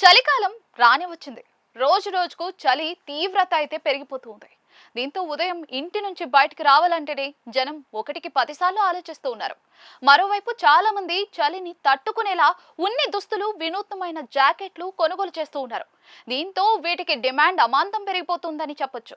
చలికాలం రాని వచ్చింది రోజు రోజుకు చలి తీవ్రత అయితే పెరిగిపోతుంది దీంతో ఉదయం ఇంటి నుంచి బయటికి రావాలంటేనే జనం ఒకటికి పదిసార్లు ఆలోచిస్తూ ఉన్నారు. మరోవైపు చాలా మంది చలిని తట్టుకునేలా ఉన్ని దుస్తులు వినూత్నమైన జాకెట్లు కొనుగోలు చేస్తూ ఉన్నారు. దీంతో వీటికి డిమాండ్ అమాంతం పెరిగిపోతుందని చెప్పొచ్చు.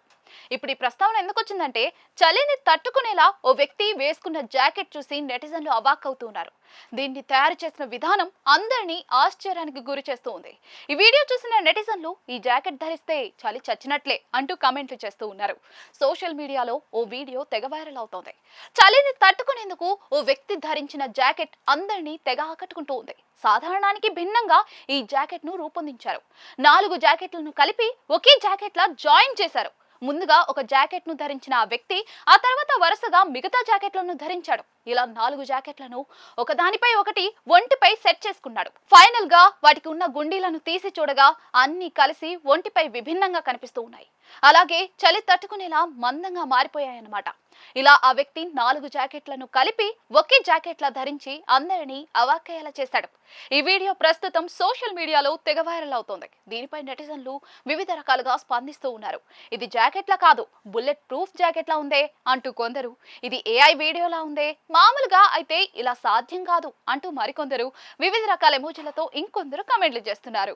ఇప్పుడు ఈ ప్రస్తావన ఎందుకు వచ్చిందంటే చలిని తట్టుకునేలా ఓ వ్యక్తి వేసుకున్న జాకెట్ చూసి నెటిజన్లు అవాక్ అవుతున్నారు. దీన్ని తయారు చేసిన విధానం అందరినీ ఆశ్చర్యానికి గురి చేస్తూ ఉంది ఈ వీడియో చూసిన నెటిజన్లు ఈ జాకెట్ ధరిస్తే చలి చచ్చినట్లే అంటూ కామెంట్లు చేస్తూ ఉన్నారు. సోషల్ మీడియాలో ఓ వీడియో తెగ వైరల్ అవుతోంది. చలిని తట్టుకునేందుకు ఓ వ్యక్తి ధరించిన జాకెట్ అందరినీ తెగ ఆకట్టుకుంటూ ఉంది సాధారణానికి భిన్నంగా ఈ జాకెట్ను రూపొందించారు. నాలుగు జాకెట్లను కలిపి ఒకే జాకెట్ లా జాయిన్ చేశారు. ముందుగా ఒక జాకెట్ను ధరించిన ఆ వ్యక్తి ఆ తర్వాత వరుసగా మిగతా జాకెట్లను ధరించాడు. ఇలా నాలుగు జాకెట్లను ఒకదానిపై ఒకటి ఒంటిపై సెట్ చేసుకున్నాడు. ఫైనల్గా వాటికి ఉన్న గుండీలను తీసి చూడగా అన్ని కలిసి ఒంటిపై విభిన్నంగా కనిపిస్తూ ఉన్నాయి. అలాగే చలి తట్టుకునేలా మందంగా మారిపోయాయన్నమాట. ఇలా ఆ వ్యక్తి నాలుగు జాకెట్లను కలిపి ఒకే జాకెట్లా ధరించి అందరినీ అవాక్కయ్యేలా చేశాడు ఈ వీడియో ప్రస్తుతం సోషల్ మీడియాలో తెగ వైరల్ అవుతోంది. దీనిపై నెటిజన్లు వివిధ రకాలుగా స్పందిస్తూ ఉన్నారు. ఇది జాకెట్ జాకెట్లా కాదు బుల్లెట్ ప్రూఫ్ జాకెట్లా ఉందే అంటూ కొందరు. ఇది ఏఐ వీడియోలా ఉందే? మామూలుగా అయితే ఇలా సాధ్యం కాదు అంటూ మరికొందరు వివిధ రకాల ఎమోజీలతో ఇంకొందరు కమెంట్లు చేస్తున్నారు.